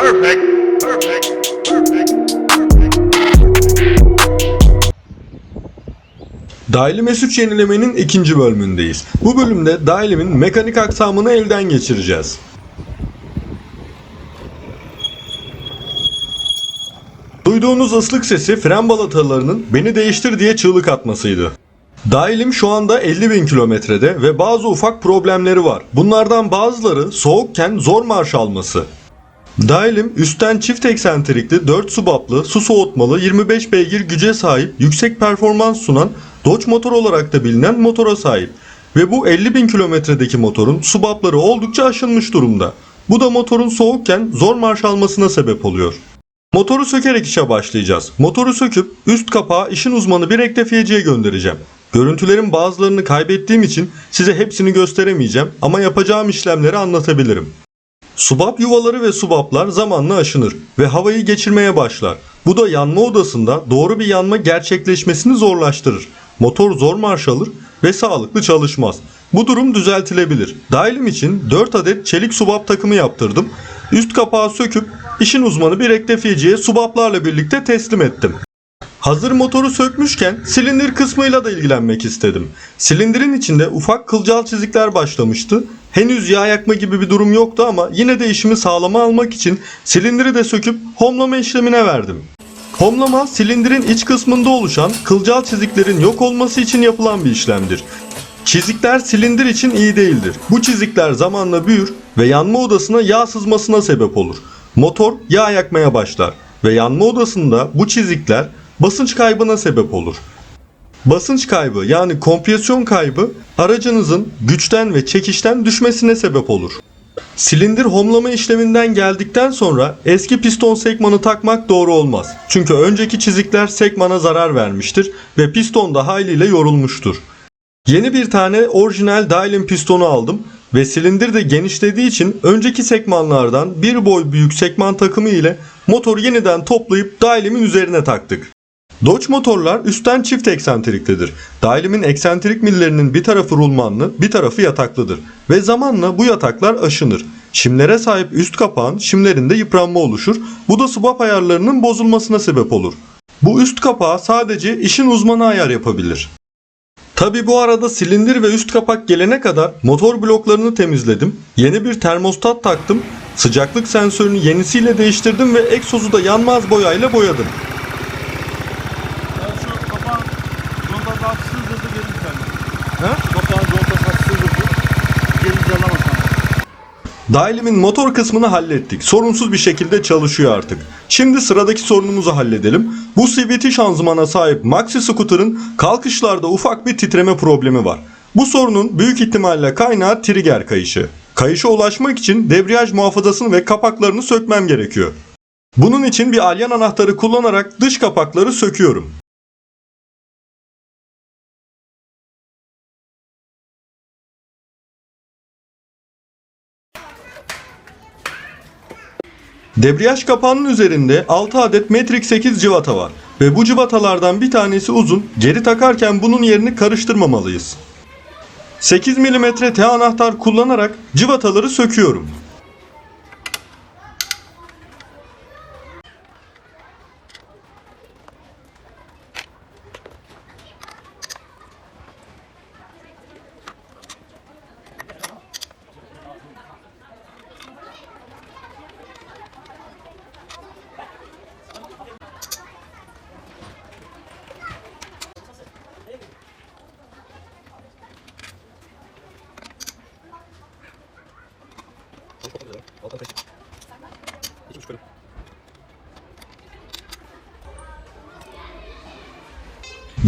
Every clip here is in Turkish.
Perfect. Perfect. Perfect. Mesut yenilemenin ikinci bölümündeyiz. Bu bölümde dahilimin mekanik aksamını elden geçireceğiz. Duyduğunuz ıslık sesi fren balatalarının beni değiştir diye çığlık atmasıydı. Dahilim şu anda 50 bin kilometrede ve bazı ufak problemleri var. Bunlardan bazıları soğukken zor marş alması. Dahilim üstten çift eksentrikli 4 subaplı su soğutmalı 25 beygir güce sahip yüksek performans sunan Dodge motor olarak da bilinen motora sahip. Ve bu 50 bin kilometredeki motorun subapları oldukça aşınmış durumda. Bu da motorun soğukken zor marş almasına sebep oluyor. Motoru sökerek işe başlayacağız. Motoru söküp üst kapağı işin uzmanı bir rektifiyeciye göndereceğim. Görüntülerin bazılarını kaybettiğim için size hepsini gösteremeyeceğim ama yapacağım işlemleri anlatabilirim. Subap yuvaları ve subaplar zamanla aşınır ve havayı geçirmeye başlar. Bu da yanma odasında doğru bir yanma gerçekleşmesini zorlaştırır. Motor zor marş alır ve sağlıklı çalışmaz. Bu durum düzeltilebilir. Dahilim için 4 adet çelik subap takımı yaptırdım. Üst kapağı söküp işin uzmanı bir rektifiyeciye subaplarla birlikte teslim ettim. Hazır motoru sökmüşken silindir kısmıyla da ilgilenmek istedim. Silindirin içinde ufak kılcal çizikler başlamıştı. Henüz yağ yakma gibi bir durum yoktu ama yine de işimi sağlama almak için silindiri de söküp homlama işlemine verdim. Homlama silindirin iç kısmında oluşan kılcal çiziklerin yok olması için yapılan bir işlemdir. Çizikler silindir için iyi değildir. Bu çizikler zamanla büyür ve yanma odasına yağ sızmasına sebep olur. Motor yağ yakmaya başlar ve yanma odasında bu çizikler basınç kaybına sebep olur. Basınç kaybı yani kompresyon kaybı aracınızın güçten ve çekişten düşmesine sebep olur. Silindir homlama işleminden geldikten sonra eski piston sekmanı takmak doğru olmaz. Çünkü önceki çizikler sekmana zarar vermiştir ve piston da haliyle yorulmuştur. Yeni bir tane orijinal Dylan pistonu aldım ve silindir de genişlediği için önceki sekmanlardan bir boy büyük sekman takımı ile motoru yeniden toplayıp Dylan'in üzerine taktık. Dodge motorlar üstten çift eksentriklidir. Dailim'in eksentrik millerinin bir tarafı rulmanlı, bir tarafı yataklıdır. Ve zamanla bu yataklar aşınır. Şimlere sahip üst kapağın şimlerinde yıpranma oluşur. Bu da subap ayarlarının bozulmasına sebep olur. Bu üst kapağı sadece işin uzmanı ayar yapabilir. Tabi bu arada silindir ve üst kapak gelene kadar motor bloklarını temizledim. Yeni bir termostat taktım. Sıcaklık sensörünü yenisiyle değiştirdim ve egzozu da yanmaz boyayla boyadım. Dahilimin motor kısmını hallettik. Sorunsuz bir şekilde çalışıyor artık. Şimdi sıradaki sorunumuzu halledelim. Bu CVT şanzımana sahip Maxi Scooter'ın kalkışlarda ufak bir titreme problemi var. Bu sorunun büyük ihtimalle kaynağı trigger kayışı. Kayışa ulaşmak için debriyaj muhafazasını ve kapaklarını sökmem gerekiyor. Bunun için bir alyan anahtarı kullanarak dış kapakları söküyorum. Debriyaj kapağının üzerinde 6 adet metrik 8 cıvata var ve bu cıvatalardan bir tanesi uzun. Geri takarken bunun yerini karıştırmamalıyız. 8 mm T anahtar kullanarak cıvataları söküyorum.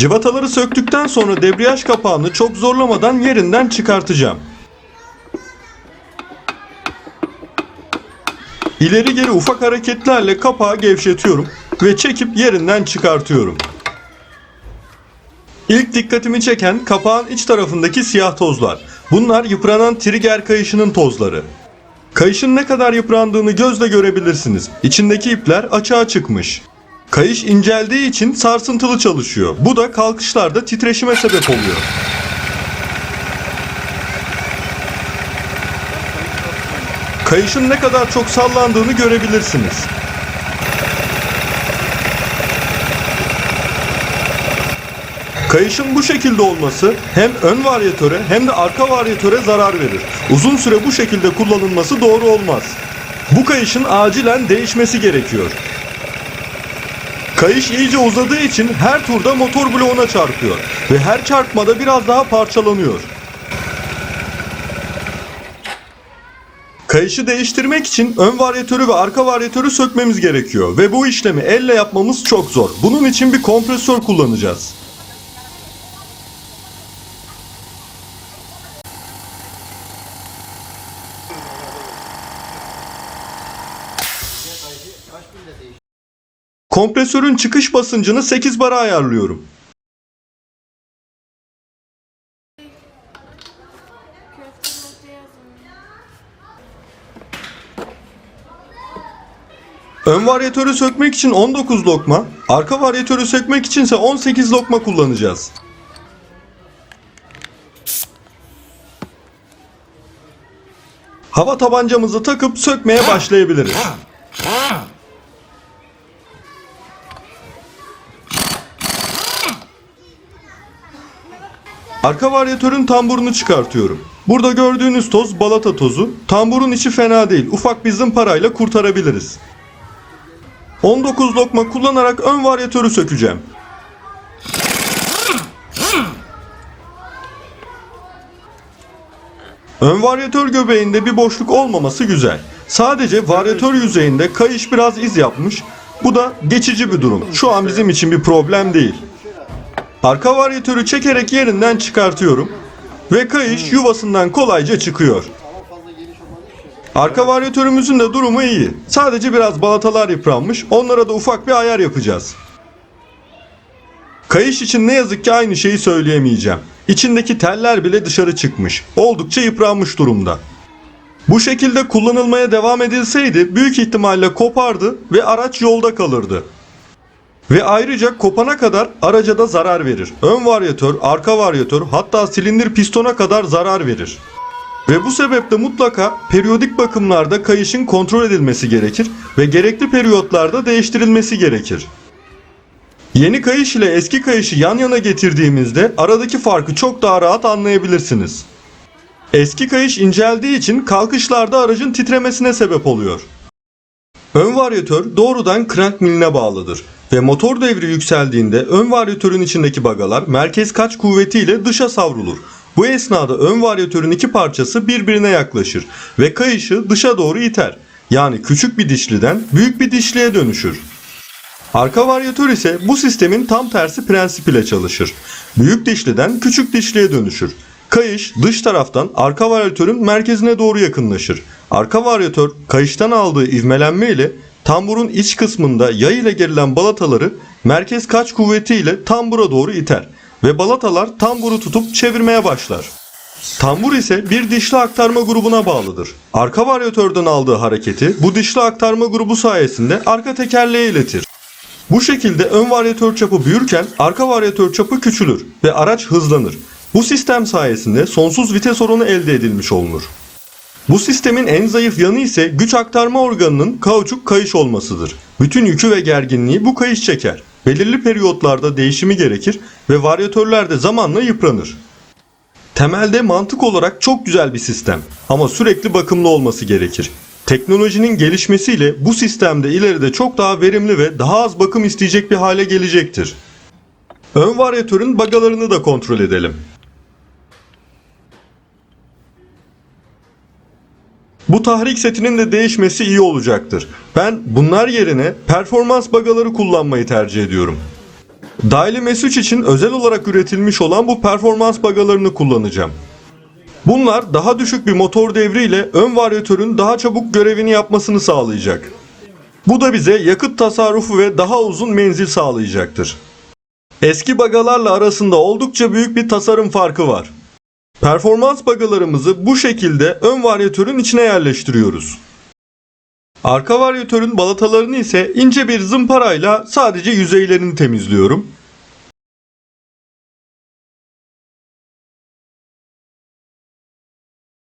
Cıvataları söktükten sonra debriyaj kapağını çok zorlamadan yerinden çıkartacağım. İleri geri ufak hareketlerle kapağı gevşetiyorum ve çekip yerinden çıkartıyorum. İlk dikkatimi çeken kapağın iç tarafındaki siyah tozlar. Bunlar yıpranan trigger kayışının tozları. Kayışın ne kadar yıprandığını gözle görebilirsiniz. İçindeki ipler açığa çıkmış. Kayış inceldiği için sarsıntılı çalışıyor. Bu da kalkışlarda titreşime sebep oluyor. kayışın ne kadar çok sallandığını görebilirsiniz. Kayışın bu şekilde olması hem ön varyatöre hem de arka varyatöre zarar verir. Uzun süre bu şekilde kullanılması doğru olmaz. Bu kayışın acilen değişmesi gerekiyor. Kayış iyice uzadığı için her turda motor bloğuna çarpıyor ve her çarpmada biraz daha parçalanıyor. Kayışı değiştirmek için ön varyatörü ve arka varyatörü sökmemiz gerekiyor ve bu işlemi elle yapmamız çok zor. Bunun için bir kompresör kullanacağız. Kompresörün çıkış basıncını 8 bara ayarlıyorum. Ön varyatörü sökmek için 19 lokma, arka varyatörü sökmek içinse 18 lokma kullanacağız. Hava tabancamızı takıp sökmeye başlayabiliriz. Arka varyatörün tamburunu çıkartıyorum. Burada gördüğünüz toz balata tozu. Tamburun içi fena değil. Ufak bir zımparayla kurtarabiliriz. 19 lokma kullanarak ön varyatörü sökeceğim. Ön varyatör göbeğinde bir boşluk olmaması güzel. Sadece varyatör yüzeyinde kayış biraz iz yapmış. Bu da geçici bir durum. Şu an bizim için bir problem değil. Arka varyatörü çekerek yerinden çıkartıyorum ve kayış yuvasından kolayca çıkıyor. Arka varyatörümüzün de durumu iyi. Sadece biraz balatalar yıpranmış. Onlara da ufak bir ayar yapacağız. Kayış için ne yazık ki aynı şeyi söyleyemeyeceğim. İçindeki teller bile dışarı çıkmış. Oldukça yıpranmış durumda. Bu şekilde kullanılmaya devam edilseydi büyük ihtimalle kopardı ve araç yolda kalırdı. Ve ayrıca kopana kadar araca da zarar verir. Ön varyatör, arka varyatör hatta silindir pistona kadar zarar verir. Ve bu sebeple mutlaka periyodik bakımlarda kayışın kontrol edilmesi gerekir ve gerekli periyotlarda değiştirilmesi gerekir. Yeni kayış ile eski kayışı yan yana getirdiğimizde aradaki farkı çok daha rahat anlayabilirsiniz. Eski kayış inceldiği için kalkışlarda aracın titremesine sebep oluyor. Ön varyatör doğrudan crank miline bağlıdır ve motor devri yükseldiğinde ön varyatörün içindeki bagalar merkez kaç kuvvetiyle dışa savrulur. Bu esnada ön varyatörün iki parçası birbirine yaklaşır ve kayışı dışa doğru iter. Yani küçük bir dişliden büyük bir dişliye dönüşür. Arka varyatör ise bu sistemin tam tersi prensip ile çalışır. Büyük dişliden küçük dişliye dönüşür. Kayış dış taraftan arka varyatörün merkezine doğru yakınlaşır. Arka varyatör kayıştan aldığı ivmelenme ile tamburun iç kısmında yay ile gerilen balataları merkez kaç kuvvetiyle tambura doğru iter ve balatalar tamburu tutup çevirmeye başlar. Tambur ise bir dişli aktarma grubuna bağlıdır. Arka varyatörden aldığı hareketi bu dişli aktarma grubu sayesinde arka tekerleğe iletir. Bu şekilde ön varyatör çapı büyürken arka varyatör çapı küçülür ve araç hızlanır. Bu sistem sayesinde sonsuz vites oranı elde edilmiş olunur. Bu sistemin en zayıf yanı ise güç aktarma organının kauçuk kayış olmasıdır. Bütün yükü ve gerginliği bu kayış çeker. Belirli periyotlarda değişimi gerekir ve varyatörler de zamanla yıpranır. Temelde mantık olarak çok güzel bir sistem ama sürekli bakımlı olması gerekir. Teknolojinin gelişmesiyle bu sistemde ileride çok daha verimli ve daha az bakım isteyecek bir hale gelecektir. Ön varyatörün bagalarını da kontrol edelim. Bu tahrik setinin de değişmesi iyi olacaktır. Ben bunlar yerine performans bagaları kullanmayı tercih ediyorum. Daily M3 için özel olarak üretilmiş olan bu performans bagalarını kullanacağım. Bunlar daha düşük bir motor devriyle ön varyatörün daha çabuk görevini yapmasını sağlayacak. Bu da bize yakıt tasarrufu ve daha uzun menzil sağlayacaktır. Eski bagalarla arasında oldukça büyük bir tasarım farkı var. Performans bagalarımızı bu şekilde ön varyatörün içine yerleştiriyoruz. Arka varyatörün balatalarını ise ince bir zımparayla sadece yüzeylerini temizliyorum.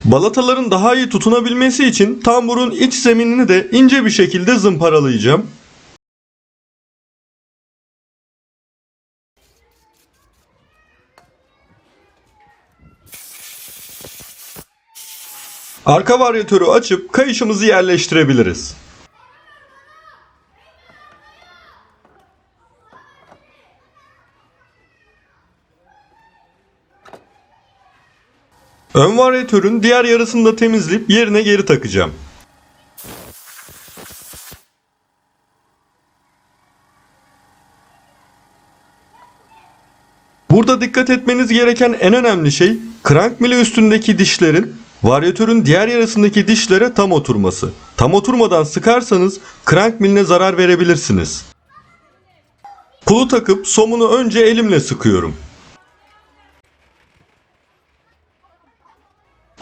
Balataların daha iyi tutunabilmesi için tamburun iç zeminini de ince bir şekilde zımparalayacağım. Arka varyatörü açıp kayışımızı yerleştirebiliriz. Ön varyatörün diğer yarısını da temizleyip yerine geri takacağım. Burada dikkat etmeniz gereken en önemli şey crank mili üstündeki dişlerin varyatörün diğer yarısındaki dişlere tam oturması. Tam oturmadan sıkarsanız crank miline zarar verebilirsiniz. Pulu takıp somunu önce elimle sıkıyorum.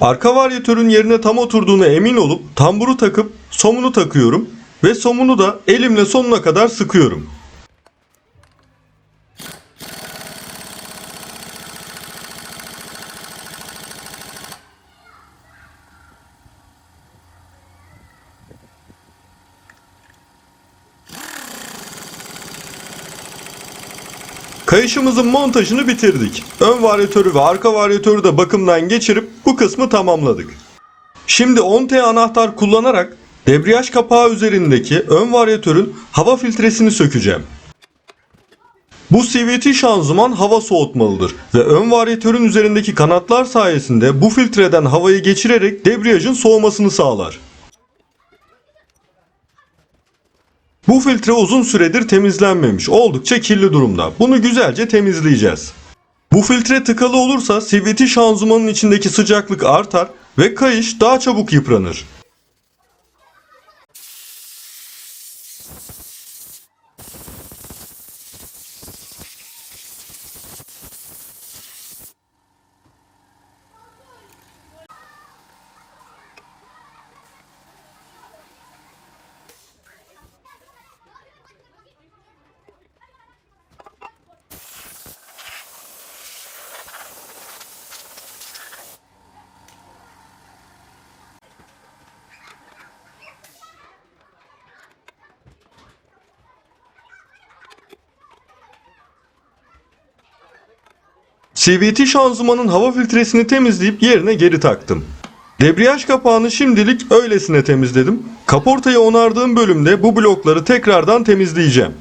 Arka varyatörün yerine tam oturduğuna emin olup tamburu takıp somunu takıyorum ve somunu da elimle sonuna kadar sıkıyorum. Kayışımızın montajını bitirdik. Ön varyatörü ve arka varyatörü de bakımdan geçirip bu kısmı tamamladık. Şimdi 10T anahtar kullanarak debriyaj kapağı üzerindeki ön varyatörün hava filtresini sökeceğim. Bu CVT şanzıman hava soğutmalıdır ve ön varyatörün üzerindeki kanatlar sayesinde bu filtreden havayı geçirerek debriyajın soğumasını sağlar. Bu filtre uzun süredir temizlenmemiş. Oldukça kirli durumda. Bunu güzelce temizleyeceğiz. Bu filtre tıkalı olursa CVT şanzımanın içindeki sıcaklık artar ve kayış daha çabuk yıpranır. CVT şanzımanın hava filtresini temizleyip yerine geri taktım. Debriyaj kapağını şimdilik öylesine temizledim. Kaportayı onardığım bölümde bu blokları tekrardan temizleyeceğim.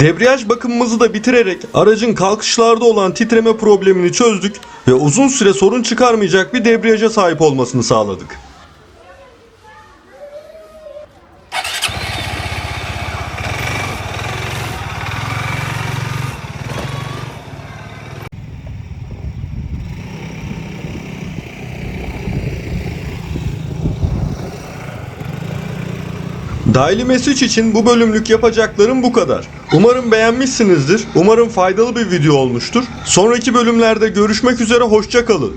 Debriyaj bakımımızı da bitirerek aracın kalkışlarda olan titreme problemini çözdük ve uzun süre sorun çıkarmayacak bir debriyaja sahip olmasını sağladık. Daily Message için bu bölümlük yapacaklarım bu kadar. Umarım beğenmişsinizdir. Umarım faydalı bir video olmuştur. Sonraki bölümlerde görüşmek üzere hoşça kalın.